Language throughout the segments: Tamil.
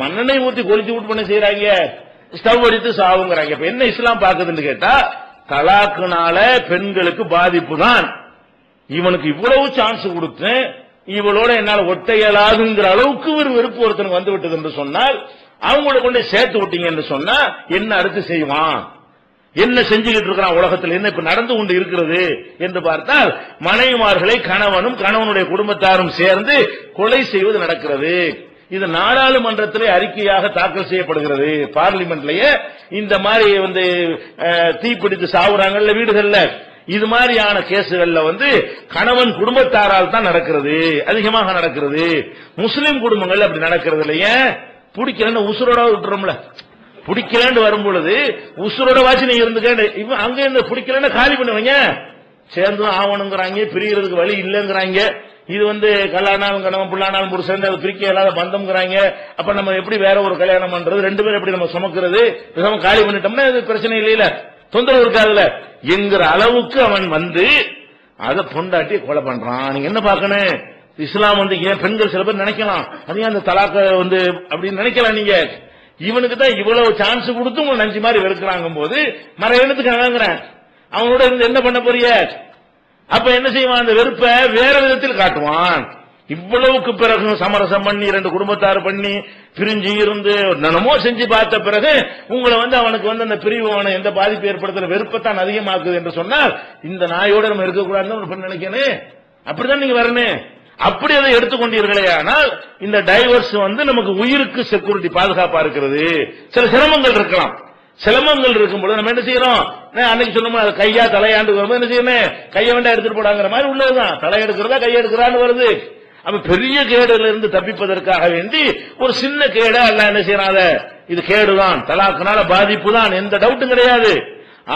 மண்ணெண்ணெய் ஊத்தி கொளிச்சு விட்டு பண்ண செய்யறாங்க ஸ்டவ் அடித்து சாவுங்கிறாங்க. இப்ப என்ன இஸ்லாம் பாக்குதுன்னு கேட்டா தலாக்குனால பெண்களுக்கு பாதிப்பு தான் இவனுக்கு இவ்வளவு சான்ஸ் கொடுத்து இவளோட என்னால் ஒட்டையலாதுங்கிற அளவுக்கு ஒரு வெறுப்பு ஒருத்தனுக்கு வந்து விட்டது என்று சொன்னால் அவங்கள கொண்டு சேர்த்து விட்டீங்க என்று சொன்னா என்ன அடுத்து செய்வான்? என்ன செஞ்சுக்கிட்டு இருக்கிறான் உலகத்தில்? என்ன இப்ப நடந்து கொண்டு இருக்கிறது என்று பார்த்தால் மனைவிமார்களை கணவனும் கணவனுடைய குடும்பத்தாரும் சேர்ந்து கொலை செய்வது நடக்கிறது. இது நாடாளுமன்றத்திலே அறிக்கையாக தாக்கல் செய்யப்படுகிறது. பார்லிமெண்ட்லயே இந்த மாதிரி வந்து தீப்பிடித்து சாவுறாங்கல்ல வீடுகள்ல. இது மாதிரியான கேசுகள்ல வந்து கணவன் குடும்பத்தாரால் தான் நடக்கிறது. அதிகமாக நடக்கிறது. முஸ்லிம் குடும்பங்கள் அப்படி நடக்கிறது இல்லையே பிடிக்கலன்னு உசுரோட விட்டுறோம்ல. பிடிக்கலன்னு வரும் பொழுது உசுரோட வாசி நீங்க இருந்துக்க. இவன் அங்க இருந்து பிடிக்கலன்னு காலி பண்ணுவீங்க. சேர்ந்து ஆகணுங்கிறாங்க பிரியறதுக்கு வழி இல்லைங்கிறாங்க. இது வந்து கல்யாணம் கணவன் புள்ளானாலும் புருஷன் அது பிரிக்க இல்லாத பந்தம்ங்கிறாங்க. அப்ப நம்ம எப்படி வேற ஒரு கல்யாணம் பண்றது? ரெண்டு பேரும் எப்படி நம்ம சுமக்கிறது? நம்ம காலி பண்ணிட்டோம்னா இது பிரச்சனை இல்லையில. தொந்தரவு இருக்காதுல. என்கிற அளவுக்கு அவன் வந்து அதை பொண்டாட்டி கொலை பண்றான். நீங்க என்ன பார்க்கணும்? இஸ்லாம் வந்து ஏன் பெண்கள் சில பேர் நினைக்கலாம். அது ஏன் அந்த தலாக்க வந்து அப்படின்னு நினைக்கலாம் நீங்க? இவனுக்கு தான் இவ்வளவு சான்ஸ் கொடுத்து உங்களை நஞ்சு மாதிரி வெறுக்கிறாங்க போது மறைவனத்துக்கு அவனோட இருந்து என்ன பண்ண போறிய? அப்ப என்ன செய்வான்? அந்த வெறுப்பை வேற விதத்தில் காட்டுவான். இவ்வளவுக்கு பிறகு சமரசம் பண்ணி ரெண்டு குடும்பத்தார் பண்ணி பிரிஞ்சு இருந்து நனமோ செஞ்சு பார்த்த பிறகு உங்களை வந்து அவனுக்கு வந்து அந்த பிரிவு அவனை எந்த பாதிப்பு ஏற்படுத்துற வெறுப்பத்தான் அதிகமாக்குது என்று சொன்னால் இந்த நாயோட நம்ம இருக்கக்கூடாதுன்னு ஒரு பெண் நினைக்கணும் அப்படிதான் நீங்க வரணும். அப்படி அதை எடுத்துக்கொண்டீர்களே ஆனால் இந்த டைவர்ஸ் வந்து நமக்கு உயிருக்கு செக்யூரிட்டி பாதுகாப்பா இருக்கிறது. சில சிரமங்கள் இருக்கலாம். சிலம்பங்கள் இருக்கும்போது நம்ம என்ன செய்யறோம்? நான் அன்னைக்கு சொன்னோம் கையா தலையாண்டு வரும்போது என்ன செய்யணும்? கையை வேண்டாம் எடுத்துட்டு போடாங்கிற மாதிரி உள்ளதுதான். தலை எடுக்கிறதா கையை எடுக்கிறான்னு வருது. அப்ப பெரிய கேடுல இருந்து தப்பிப்பதற்காக வேண்டி ஒரு சின்ன கேடா அல்ல என்ன செய்யறாத இது கேடுதான். தலாக்குனால பாதிப்பு தான் எந்த டவுட்டும் கிடையாது.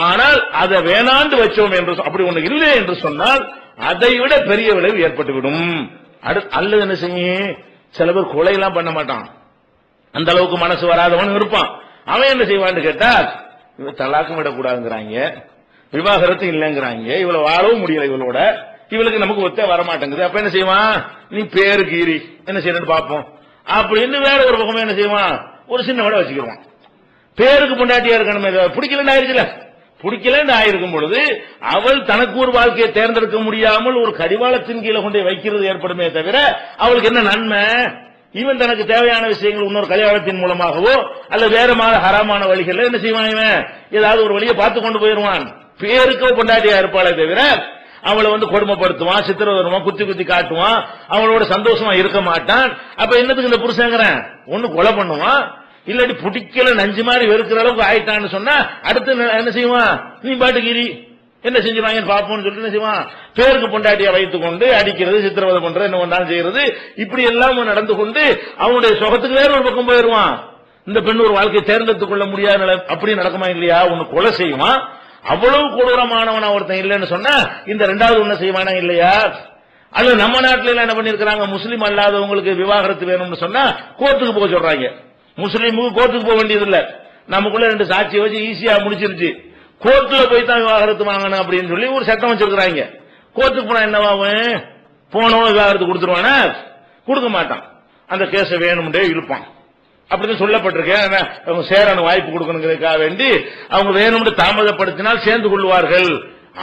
ஆனால் அதை வேணாண்டு வச்சோம் என்று அப்படி ஒண்ணு இல்லை என்று சொன்னால் அதை விட பெரிய விளைவு ஏற்பட்டுவிடும். அடு அல்லது என்ன செய்யும்? சில பேர் கொலை எல்லாம் பண்ண மாட்டான். அந்த அளவுக்கு மனசு வராதவன் இருப்பான். அவன் என்ன செய்வான்னு கேட்டா இவன் தலாக்கும் விடக்கூடாதுங்கிறாங்க விவாகரத்து இல்லைங்கிறாங்க இவளை வாழவும் முடியல இவளோட இவளுக்கு நமக்கு ஒத்தே வர மாட்டேங்குது அப்ப என்ன செய்வான்? நீ பேரு கீரி என்ன செய்யணும்னு பார்ப்போம். அப்படின்னு வேற ஒரு பக்கம் என்ன செய்வான்? ஒரு சின்ன விட வச்சுக்கிடுவான் பேருக்கு பொண்டாட்டியா இருக்கணுமே பிடிக்கலன்னு ஆயிருச்சுல? பிடிக்கலன்னு ஆயிருக்கும் பொழுது அவள் தனக்கு ஒரு வாழ்க்கையை தேர்ந்தெடுக்க முடியாமல் ஒரு கடிவாளத்தின் கீழே கொண்டு வைக்கிறது ஏற்படுமே தவிர அவளுக்கு என்ன நன்மை? இவன் தனக்கு தேவையான விஷயங்கள் இன்னொரு கல்யாணத்தின் மூலமாகவோ அல்ல வேற மாதிரி ஹராமான வழிகளில் என்ன செய்வான் இவன்? ஏதாவது ஒரு வழியை பார்த்து கொண்டு போயிருவான் பேருக்கோ பொண்டாட்டியா இருப்பாளே தவிர அவளை வந்து கொடுமைப்படுத்துவான் சித்திரவதமா குத்தி குத்தி காட்டுவான் அவளோட சந்தோஷமா இருக்க மாட்டான். அப்ப என்னத்துக்கு இந்த புருஷங்கிறேன்? ஒண்ணு கொலை பண்ணுவான். இல்லாட்டி பிடிக்கல நஞ்சு மாதிரி வெறுக்கிற அளவுக்கு ஆயிட்டான்னு சொன்னா அடுத்து என்ன- செய்வான்? நீ பாட்டுக்கு என்ன செஞ்சுவாங்கன்னு பார்ப்போம்னு சொல்லிட்டு என்ன செய்வான்? பேருக்கு பொண்டாட்டியை வைத்துக் கொண்டு அடிக்கிறது சித்திரவதை பண்றது என்ன ஒன்றாலும் செய்யறது. இப்படி எல்லாம் நடந்து கொண்டு அவனுடைய சுகத்துக்கு வேற ஒரு பக்கம் போயிருவான் இந்த பெண் ஒரு வாழ்க்கையை தேர்ந்தெடுத்துக் கொள்ள முடியாத அப்படி நடக்குமா இல்லையா? ஒன்னு கொலை செய்வான். அவ்வளவு கொடூரமானவனா ஒருத்தன் இல்லைன்னு சொன்னா இந்த ரெண்டாவது ஒண்ணு செய்வானா இல்லையா? அல்லது நம்ம நாட்டில எல்லாம் என்ன பண்ணிருக்கிறாங்க முஸ்லீம் அல்லாதவங்களுக்கு விவாகரத்து வேணும்னு சொன்னா கோர்ட்டுக்கு போக சொல்றாங்க. முஸ்லீமுக்கு கோர்ட்டுக்கு போக வேண்டியது இல்ல நமக்குள்ள ரெண்டு சாட்சியை வச்சு ஈஸியா முடிச்சிருச்சு. கோர்ட்டில் போய் தான் விவாகரத்து வாங்கணும் அப்படின்னு சொல்லி ஒரு சட்டம் வச்சிருக்கிறாங்க. கோர்ட்டுக்கு போனா என்னவாகும் போனவன் விவாகரத்து கொடுத்துருவானா? கொடுக்க மாட்டான். அந்த கேஸை வேணும்டே இழுப்பான். அப்படின்னு சொல்லப்பட்டிருக்கேன் அவங்க சேரான வாய்ப்பு கொடுக்கணுங்கிறதுக்காக வேண்டி அவங்க வேணும்னு தாமதப்படுத்தினால் சேர்ந்து கொள்வார்கள்.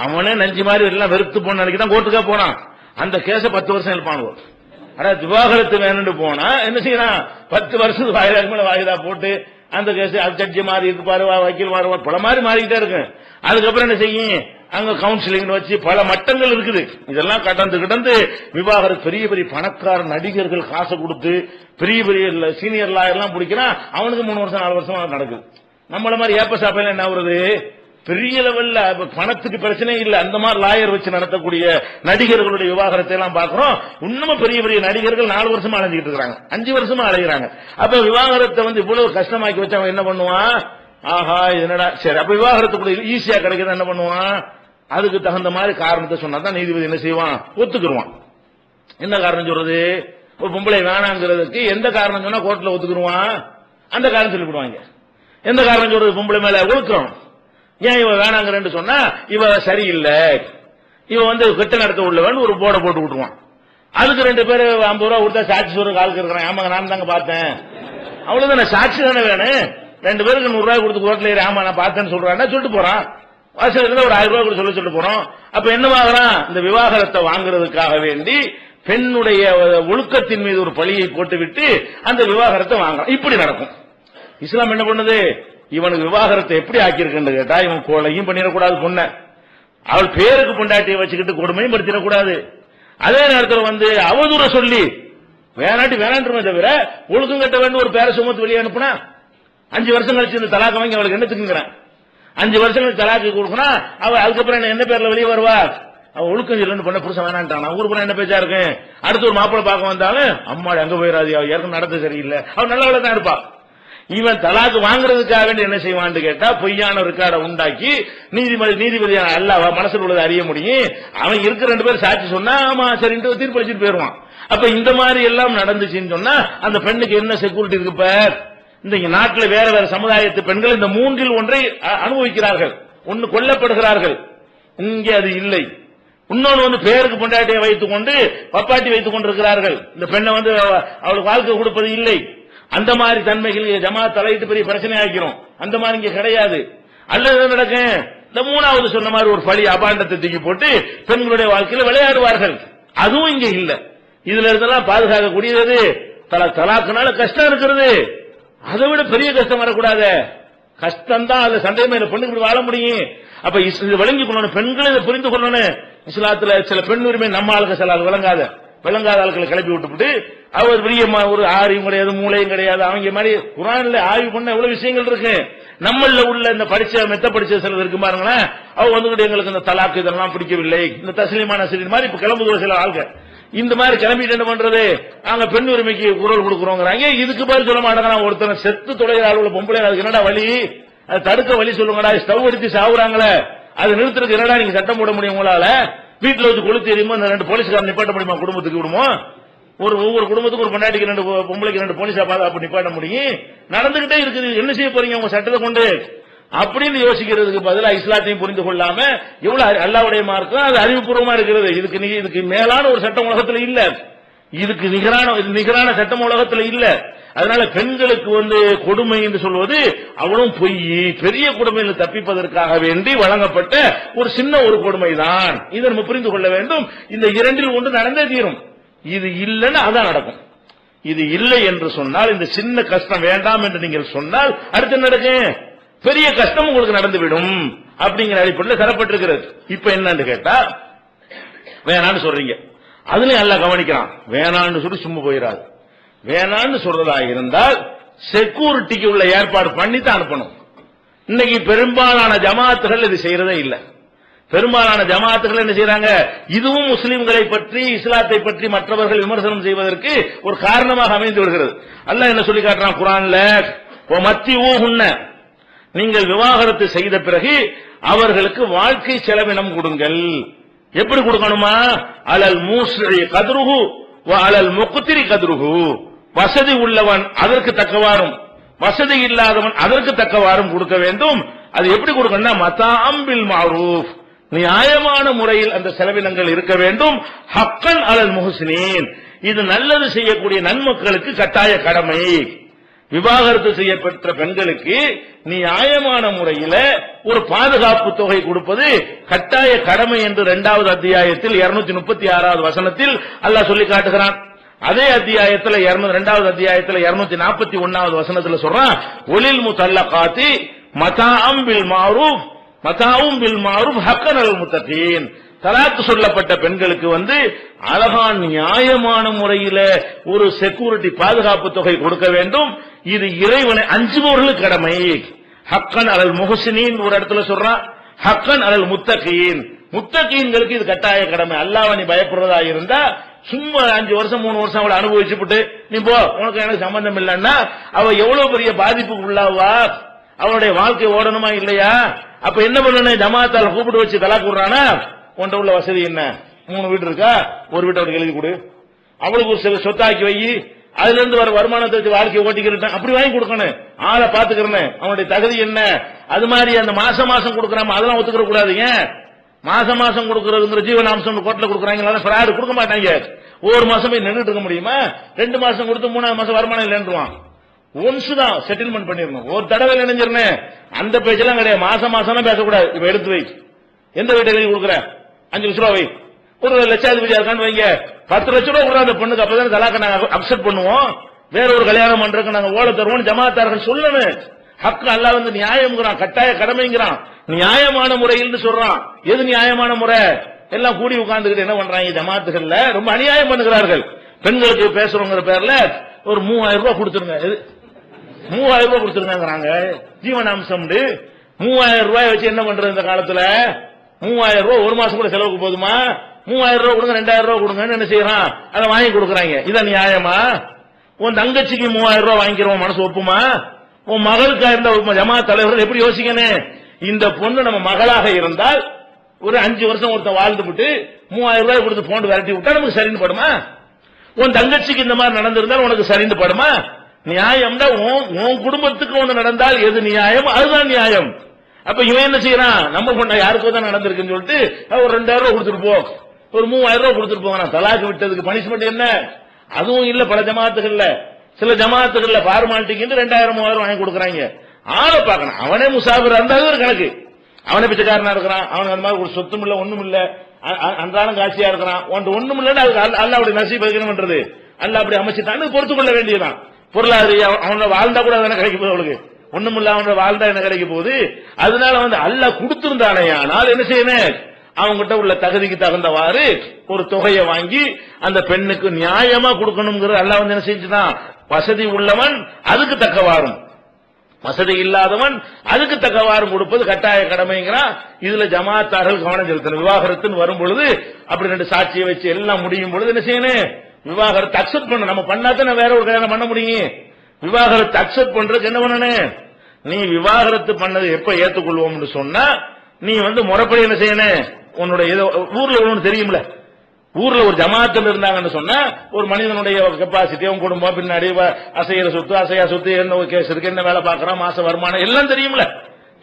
அவனே நஞ்சு மாதிரி எல்லாம் வெறுத்து போன அன்னைக்கு தான் கோர்ட்டுக்கா போனான். அந்த கேஸை பத்து வருஷம் எழுப்பானுவோ ஆனா விவாகரத்து வேணும்னு போனா என்ன செய்யறான்? பத்து வருஷத்துக்கு வாயிலாக்கு மேல வாயிலா போட்டு அந்த கேஸ் ஜட்ஜி மாறி இருப்பாரு வக்கீல் மாறுவார் பல மாதிரி மாறிக்கிட்டே இருக்கு. அதுக்கப்புறம் என்ன செய்யும்? அங்க கவுன்சிலிங் வச்சு பல மட்டங்கள் இருக்குது. இதெல்லாம் கடந்து கிடந்து விவாகரத்து பெரிய பெரிய பணக்கார நடிகர்கள் காசை கொடுத்து பெரிய பெரிய சீனியர் லாயர்லாம் பிடிக்கிறான். அவனுக்கு மூணு வருஷம் நாலு வருஷம் நடக்குது. நம்மள மாதிரி ஏப்ப சாப்பையில என்ன வருது பெரிய லெவல்ல பணத்துக்கு பிரச்சனை இல்ல. அந்த மாதிரி லாயர் வச்சு நடத்தக்கூடிய நடிகர்களுடைய விவாகரத்தை எல்லாம் பாக்குறோம் இன்னமும் பெரிய பெரிய நடிகர்கள் நாலு வருஷமா அலைஞ்சிட்டு இருக்காங்க அஞ்சு வருஷமா அலைகிறாங்க அப்ப விவாகரத்தை வந்து இவ்வளவு கஷ்டமாக்கி வச்சு என்ன பண்ணுவான்? ஆஹா என்னடா? சரி அப்ப விவாகரத்துக்குள்ள ஈஸியா கிடைக்கிறது என்ன பண்ணுவான்? அதுக்கு தகுந்த மாதிரி காரணத்தை சொன்னா தான் நீதிபதி என்ன செய்வான்? ஒத்துக்குருவான். என்ன காரணம் சொல்றது? ஒரு பொம்பளை வேணாங்கிறதுக்கு எந்த காரணம் சொன்னா கோர்ட்ல ஒத்துக்குருவான்? அந்த காரணம் சொல்லிவிடுவாங்க எந்த காரணம் சொல்றது? பொம்பளை மேல ஒழுக்கம். ஏன் இவ வேணாங்கிறன்னு சொன்னா இவ சரியில்லை. இவ வந்து கிட்ட நடத்த உள்ளவன் ஒரு போர்டை போட்டு விட்டுருவான். அதுக்கு ரெண்டு பேர் ஐம்பது ரூபா கொடுத்தா சாட்சி சொல்ற ஆளுக்கு இருக்கிறான். ஆமாங்க நான் தாங்க பார்த்தேன். அவ்வளவுதானே சாட்சி தானே வேணும்? ரெண்டு பேருக்கு நூறு ரூபாய் கொடுத்து கோட்டில் ஏறி, ஆமா நான் பார்த்தேன்னு சொல்றான்னா சொல்லிட்டு போறான். வாசல் இருந்தா ஒரு ஆயிரம் ரூபாய் கூட சொல்ல சொல்லிட்டு போறோம். அப்ப என்னவாகிறான் இந்த விவாகரத்தை வாங்குறதுக்காக வேண்டி பெண்ணுடைய ஒழுக்கத்தின் மீது ஒரு பழியை போட்டுவிட்டு அந்த விவாகரத்தை வாங்குறான். இப்படி நடக்கும். இஸ்லாம் என்ன பண்ணுது? இவனுக்கு விவாகரத்தை எப்படி ஆக்கியிருக்குன்னு கேட்டா இவன் கோலையும் பண்ணிடக்கூடாது பொண்ணை. அவள் பேருக்கு பொண்டாட்டியை வச்சுக்கிட்டு கொடுமையும் படுத்திடக்கூடாது. அதே நேரத்தில் வந்து அவதூற சொல்லி வேணாட்டி வேணான்றமே தவிர ஒழுக்கம் கட்ட வேண்டும் ஒரு பேரை சுமத்து வெளியே அனுப்புனா அஞ்சு வருஷம் கழிச்சு இந்த தலாக்க வாங்கி அவளுக்கு என்னத்துக்குங்கிறேன் அஞ்சு வருஷம் கழிச்சு தலாக்கு கொடுக்கணும் அவ அதுக்கப்புறம் என்ன- என்ன பேர்ல வெளியே வருவா? அவள் ஒழுக்கம் இல்லைன்னு பண்ண புருஷன் வேணான்ட்டான்? ஊர் போனா என்ன பேச்சா இருக்கு? அடுத்து ஒரு மாப்பிள்ளை பார்க்க வந்தாலும் அம்மாடி எங்க போயிடாது அவள் ஏற்கனவே நடத்த சரியில்லை. அவன் நல்லவளை தான் இருப்பா. இவன் தலாக்கு வாங்குறதுக்காக வேண்டி என்ன செய்வான்னு கேட்டா பொய்யான ரெக்கார்டை உண்டாக்கி நீதிபதி நீதிபதியான அல்ல மனசில் உள்ளதை அறிய முடியும். அவன் இருக்கிற ரெண்டு பேரும் சாட்சி சொன்னா ஆமா சரின்ட்டு தீர்ப்பு வச்சுட்டு போயிருவான். அப்ப இந்த மாதிரி எல்லாம் நடந்துச்சுன்னு சொன்னா அந்த பெண்ணுக்கு என்ன செக்யூரிட்டி இருக்கு இப்ப இந்த நாட்டில் வேற வேற சமுதாயத்து பெண்கள் இந்த மூன்றில் ஒன்றை அ- அனுபவிக்கிறார்கள். ஒன்னு கொல்லப்படுகிறார்கள். இங்கே அது இல்லை. இன்னொன்று வந்து பேருக்கு பொண்டாட்டியை வைத்துக் கொண்டு பப்பாட்டி வைத்துக் கொண்டிருக்கிறார்கள் இந்த பெண்ணை வந்து அவளுக்கு வாழ்க்கை கொடுப்பது இல்லை. அந்த மாதிரி தன்மைகள் ஜமா தலையிட்டு பெரிய பிரச்சனை ஆக்கிறோம் அந்த மாதிரி இங்க கிடையாது. அல்லது நடக்கும் இந்த மூணாவது சொன்ன மாதிரி ஒரு பழி அபாண்டத்தை தூக்கி போட்டு பெண்களுடைய வாழ்க்கையில் விளையாடுவார்கள். அதுவும் இங்க இல்ல. இதுல இருந்தெல்லாம் பாதுகாக்கக்கூடியது தல தலாக்குனால கஷ்டம் இருக்கிறது. அதை விட பெரிய கஷ்டம் வரக்கூடாது. கஷ்டம் தான் அது சந்தேகமே இல்லை பெண்ணுக்கு இப்படி வாழ முடியும். அப்ப இஸ்- இது விளங்கி கொள்ளணும். பெண்கள் இதை புரிந்து கொள்ளணும். இஸ்லாத்துல சில பெண் உரிமை நம்ம ஆளுக்கு சில விளங்காத விளங்காத ஆளுக்களை கிளப்பி விட்டுவிட்டு அவர் பெரிய ஒரு ஆரியும் கிடையாது மூளையும் கிடையாது. அவங்க மாதிரி குரான்ல ஆய்வு பண்ண எவ்வளவு விஷயங்கள் இருக்கு. நம்மள உள்ள இந்த படிச்ச மெத்த படிச்ச சிலர் இருக்கு பாருங்களேன். அவங்க வந்துகிட்டு எங்களுக்கு இந்த தலாக்கு இதெல்லாம் பிடிக்கவில்லை. இந்த தஸ்லீமான சிறு மாதிரி இப்ப கிளம்புகிற சில ஆள்கள். இந்த மாதிரி கிளம்பிட்டு என்ன பண்றது? நாங்க பெண் உரிமைக்கு குரல் கொடுக்குறோங்கிறாங்க. இதுக்கு பதில் சொல்ல மாட்டாங்க ஒருத்தனை செத்து தொலைகிற ஆளுல பொம்பளை அதுக்கு என்னடா வழி? அது தடுக்க வழி சொல்லுங்கடா. ஸ்டவ் அடிச்சு சாவுறாங்களே. அது நிறுத்துறதுக்கு என்னடா நீங்க சட்டம் போட முடியும் உங்களால? வீட்டுல வச்சு கொளுத்தி எரியுமோ இந்த ரெண்டு போலீஸ்காரன் நிப்பாட்ட முடியுமா? குடும்பத்துக்கு விடுமோ? ஒரு ஒவ்வொரு குடும்பத்துக்கு ஒரு பொண்டாட்டிக்கு ரெண்டு பொம்பளைக்கு ரெண்டு போலீஸா பாதுகாப்பு நிப்பாட்ட முடியும். நடந்துகிட்டே இருக்குது. என்ன செய்ய போறீங்க உங்க சட்டத்தை கொண்டு? அப்படின்னு யோசிக்கிறதுக்கு பதிலா இஸ்லாத்தையும் புரிந்து கொள்ளாம எவ்வளவு அல்லாவுடைய மார்க்கம் அது அறிவுபூர்வமா இருக்கிறது. இதுக்கு நீ- இதுக்கு மேலான ஒரு சட்டம் உலகத்துல இல்ல. இதுக்கு நிகரான இது நிகரான சட்டம் உலகத்துல இல்ல. அதனால பெண்களுக்கு வந்து கொடுமை என்று சொல்வது அவ்வளவு பொய். பெரிய கொடுமையில் தப்பிப்பதற்காக வேண்டி வழங்கப்பட்ட ஒரு சின்ன ஒரு கொடுமைதான். இதை நம்ம புரிந்து கொள்ள வேண்டும். இந்த இரண்டில் ஒன்று நடந்தே தீரும். இது இல்லைன்னு அதான் நடக்கும். இது இல்லை என்று சொன்னால் இந்த சின்ன கஷ்டம் வேண்டாம் என்று நீங்கள் சொன்னால் அடுத்து நடக்கும் பெரிய கஷ்டம் உங்களுக்கு நடந்துவிடும். அப்படிங்கிற அடிப்படையில் தரப்பட்டிருக்கிறது. இப்ப என்னன்னு கேட்டா வேணான்னு சொல்றீங்க. அதுலயும் நல்லா கவனிக்கிறான் வேணான்னு சொல்லி சும்மா போயிடாது வேணான்னு சொல்றதா இருந்தால் செக்யூரிட்டிக்கு உள்ள ஏற்பாடு பண்ணி தான் அனுப்பணும். இன்னைக்கு பெரும்பாலான ஜமாத்துகள் இது செய்யறதே இல்லை. பெரும்பாலான ஜமாத்துகள் என்ன செய்யறாங்க இதுவும் முஸ்லிம்களை பற்றி இஸ்லாத்தை பற்றி மற்றவர்கள் விமர்சனம் செய்வதற்கு ஒரு காரணமாக அமைந்து வருகிறது அல்ல என்ன சொல்லி காட்டுறான் குரான்ல? மத்தி ஊகுன்ன நீங்கள் விவாகரத்து செய்த பிறகு அவர்களுக்கு வாழ்க்கை செலவினம் கொடுங்கள். எப்படி கொடுக்கணுமா? அலல் மூசி கதுருகு அலல் முக்குத்திரி கதுருகு வசதி உள்ளவன் அதற்கு தக்கவாறும் வசதி இல்லாதவன் அதற்கு தக்கவாறும் கொடுக்க வேண்டும். அது எப்படி கொடுக்கணும்னா மதாம்பில் மாரூஃப். நியாயமான முறையில் அந்த செலவினங்கள் இருக்க வேண்டும். ஹக்கன் அலல் முஹ்சினீன். இது நல்லது செய்யக்கூடிய நன்மக்களுக்கு கட்டாய கடமை. விவாகரத்து செய்யப்பட்ட பெண்களுக்கு நியாயமான முறையில ஒரு பாதுகாப்பு தொகை கொடுப்பது கட்டாய கடமை என்று இரண்டாவது அத்தியாயத்தில் இருநூத்தி முப்பத்தி ஆறாவது வசனத்தில் அல்லாஹ் சொல்லி காட்டுகிறான். அதே அத்தியாயத்தில் இரண்டாவது அத்தியாயத்தில் இருநூத்தி நாற்பத்தி ஒன்னாவது வசனத்தில் சொல்றான் ஒளில் முத்தல்லகாத்தி மதாம் பில் மாரூப் மதாவும் பில் மாரூஃப் ஹக்கன் முத்தகீன் தலாக்கு சொல்லப்பட்ட பெண்களுக்கு வந்து அழகான் நியாயமான முறையில ஒரு செக்யூரிட்டி பாதுகாப்பு தொகை கொடுக்க வேண்டும். இது இறைவனை அஞ்சுபவர்களுக்கு கடமை. ஹக்கன் அலல் முகசினின் ஒரு இடத்துல சொல்றான் ஹக்கன் அலல் முத்தகீன் முத்தகீன்களுக்கு இது கட்டாய கடமை. அல்லாஹ் நீ பயப்படுறதா இருந்தா சும்மா அஞ்சு வருஷம் மூணு வருஷம் அவளை அனுபவிச்சுட்டு நீ போ உனக்கு எனக்கு சம்பந்தம் இல்லைன்னா அவ எவ்வளவு பெரிய பாதிப்புக்கு உள்ளாவா அவனுடைய வாழ்க்கை ஓடணுமா இல்லையா? அப்ப என்ன பண்ணணும்? ஜமாத்தால கூப்பிட்டு வச்சு தலா கூடுறானா? உன்ட உள்ள வசதி என்ன? மூணு வீடு இருக்கா? ஒரு வீட்டை அவனுக்கு எழுதி கொடு. அவளுக்கு ஒரு சில சொத்தாக்கி வை. அதுல இருந்து வர வருமானத்தை வச்சு வாழ்க்கையை ஓட்டிக்கிறேன் அப்படி வாங்கி கொடுக்கணும். ஆளை பாத்துக்கிறேன் அவனுடைய தகுதி என்ன? அது மாதிரி அந்த மாசம் மாசம் கொடுக்கறாம அதெல்லாம் ஒத்துக்கிற கூடாதுங்க மாசம் மாசம் கொடுக்கறதுங்கிற ஜீவனாம்சம் கோட்டில் கொடுக்குறாங்க. ஃபிராடு கொடுக்க மாட்டாங்க. ஒவ்வொரு மாசமே நின்றுட்டு இருக்க முடியுமா? ரெண்டு மாசம் கொடுத்து மூணாவது மாசம் வருமானம் இல்லைன்றான் ஒன்ஸ் தான் செட்டில்மெண்ட் பண்ணிடணும் ஒரு தடவை நினைஞ்சிருந்தேன் அந்த பேச்செல்லாம் கிடையாது. மாசம் மாசம் பேசக்கூடாது. இப்ப எடுத்து வை. எந்த வீட்டை எழுதி கொடுக்குற? அஞ்சு லட்ச ரூபா வை. ஒரு லட்சாதிபதி இருக்கான்னு வைங்க. பத்து லட்ச ரூபா கொடுக்குற அந்த பொண்ணுக்கு அப்பதான் தலாக்க நாங்க அப்செட் பண்ணுவோம். வேற ஒரு கல்யாணம் பண்றதுக்கு நாங்க ஓலை தருவோம் ஜமாத்தார்கள் சொல்லணும். ஹக்கு அல்லாஹ் வந்து நியாயம்ங்கிறான். கட்டாய கடமைங்கிறான். நியாயமான முறையில் சொல்றான். எது நியாயமான முறை? எல்லாம் கூடி உட்கார்ந்துக்கிட்டு என்ன பண்றாங்க ஜமாத்துகள்ல? ரொம்ப அநியாயம் பண்ணுகிறார்கள். பெண்களுக்கு பேசுறோங்கிற பேர்ல ஒரு மூவாயிரம் ரூபாய் கொடுத்துருங்க. மூவாயிரம் ரூபாய் கொடுத்துருங்கிறாங்க ஜீவனாம்சம் மூவாயிரம் ரூபாய் வச்சு என்ன பண்றது இந்த காலத்துல? மூவாயிரம் ரூபாய் ஒரு மாசம் கூட செலவுக்கு போதுமா? மூவாயிரம் ரூபாய் கொடுங்க ரெண்டாயிரம் ரூபாய் கொடுங்கன்னு என்ன செய்யறான்? அதை வாங்கி கொடுக்குறாங்க. இதான் நியாயமா? உன் தங்கச்சிக்கு மூவாயிரம் ரூபாய் வாங்கிக்கிறோம் மனசு ஒப்புமா? உன் மகளுக்கா இருந்த ஜமா தலைவர்கள் எப்படி யோசிக்கணும்? இந்த பொண்ணு நம்ம மகளாக இருந்தால் ஒரு அஞ்சு வருஷம் ஒருத்தன் வாழ்ந்து விட்டு மூவாயிரம் ரூபாய் கொடுத்து போன் விரட்டி விட்டா நமக்கு சரின்னு படுமா? உன் தங்கச்சிக்கு இந்த மாதிரி நடந்திருந்தால் உனக்கு சரிந்து படுமா? நியாயம்னா உன் உன் குடும்பத்துக்கு ஒண்ணு நடந்தால் எது நியாயம்? அதுதான் நியாயம். அப்ப இவன் என்ன செய்யறான்? நம்ம பொண்ணை யாருக்கோ தான் நடந்திருக்குன்னு சொல்லிட்டு ஒரு ரெண்டாயிரம் ரூபாய் கொடுத்துட்டு போ. ஒரு மூவாயிரம் ரூபாய் கொடுத்துட்டு போங்க தலாக்கு விட்டதுக்கு பனிஷ்மெண்ட் என்ன? அதுவும் இல்ல பல ஜமாத்துகள்ல. சில ஜமாத்துகள்ல ஃபார்மாலிட்டிக்கு ரெண்டாயிரம் மூவாயிரம் வாங்கி கொடுக்குறாங்க. ஆளை பார்க்கணும். அவனே முசாபிரா இருந்தா ஒரு கணக்கு. அவனே பிச்சைக்காரனா இருக்கிறான். அவனுக்கு அந்த மாதிரி ஒரு சொத்தும் இல்ல ஒண்ணும் இல்ல. அன்றாடம் காட்சியா இருக்கிறான். ஒன்று ஒண்ணும் இல்லைன்னு அதுக்கு அல்ல- அப்படி நசீப் பண்றது? அல்ல அப்படி அமைச்சுட்டான்னு பொறுத்து கொள்ள வேண்டியதுதான். பொருளாதார அவனோட வாழ்ந்தா கூட அதெல்லாம் கிடைக்க போகுது அவளுக்கு? ஒண்ணும் இல்ல அவனோட வாழ்ந்தா என்ன கிடைக்க போகுது? அதனால வந்து அல்லாஹ் கொடுத்திருந்தானே ஆனால் என்ன செய்யணும்? அவங்ககிட்ட உள்ள தகுதிக்கு தகுந்தவாறு ஒரு தொகையை வாங்கி அந்த பெண்ணுக்கு நியாயமா கொடுக்கணுங்கிறது அல்ல வந்து என்ன செஞ்சுதான் வசதி உள்ளவன் அதுக்கு தக்கவாறும். வசதி இல்லாதவன் அதுக்கு தக்கவாறு கொடுப்பது கட்டாய கடமைங்கிறான் இதுல ஜமாத்தார்கள் கவனம் செலுத்தணும். விவாகரத்துன்னு வரும் பொழுது அப்படி ரெண்டு சாட்சியை வச்சு எல்லாம் முடியும் பொழுது என்ன செய்யணும்? விவாகரத்தை அக்செப்ட் பண்ண. நம்ம பண்ணாதான் வேற ஒரு கல்யாணம் பண்ண முடியும். விவாகரத்தை அக்செப்ட் பண்றதுக்கு என்ன பண்ணணும் நீ விவாகரத்து பண்ணது எப்ப ஏத்துக்கொள்வோம்னு சொன்னா நீ வந்து முறைப்படி என்ன செய்யணும் உன்னோட ஏதோ ஊர்ல ஒண்ணு தெரியும்ல? ஊர்ல ஒரு ஜமாத்தில் இருந்தாங்கன்னு சொன்னா ஒரு மனிதனுடைய கெப்பாசிட்டி அவன் குடும்பம் பின்னாடி வ- அசையிற சொத்து அசையா சொத்து என்ன ஒரு கேஸ் இருக்கு என்ன வேலை பார்க்கறான் மாச வருமானம் எல்லாம் தெரியும்ல?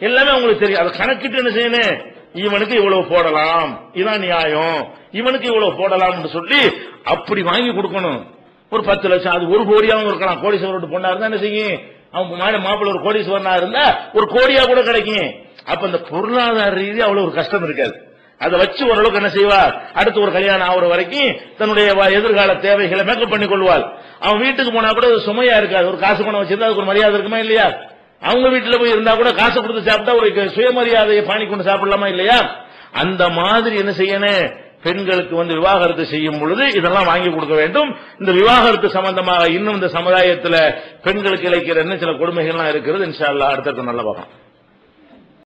எல்லாமே உங்களுக்கு தெரியும். அதை கணக்கிட்டு என்ன செய்யணும் இவனுக்கு இவ்வளவு போடலாம். இதான் நியாயம். இவனுக்கு இவ்வளவு போடலாம்னு சொல்லி அப்படி வாங்கி கொடுக்கணும். ஒரு பத்து லட்சம் அது ஒரு கோடியாவும் இருக்கலாம் கோடீஸ்வரர் பொண்ணா இருந்தா என்ன செய்யும்? அவன் மாட மாப்பிள்ள ஒரு கோடீஸ்வரனா இருந்தா ஒரு கோடியா கூட கிடைக்கும். அப்ப இந்த பொருளாதார ரீதி அவ்வளவு ஒரு கஷ்டம் இருக்காது. அதை வச்சு ஓரளவுக்கு என்ன செய்வார்? அடுத்து ஒரு கல்யாணம் ஆகுற வரைக்கும் தன்னுடைய எதிர்கால தேவைகளை மேக்கப் பண்ணி கொள்வாள் அவன் வீட்டுக்கு போனா கூட அது சுமையா இருக்காது. ஒரு காசு பணம் வச்சிருந்தா அதுக்கு ஒரு மரியாதை இருக்குமா இல்லையா? அவங்க வீட்டுல போய் இருந்தா கூட காசு கொடுத்து சாப்பிட்டா ஒரு சுயமரியாதையை பாணி கொண்டு சாப்பிடலாமா இல்லையா? அந்த மாதிரி என்ன செய்யணும் பெண்களுக்கு வந்து விவாகரத்து செய்யும் பொழுது இதெல்லாம் வாங்கி கொடுக்க வேண்டும். இந்த விவாகரத்து சம்பந்தமாக இன்னும் இந்த சமுதாயத்துல பெண்களுக்கு இழைக்கிற என்ன சில கொடுமைகள்லாம் இருக்கிறது. இன்ஷா அல்லாஹ் அடுத்தடுத்து நல்ல பார்க்கலாம்.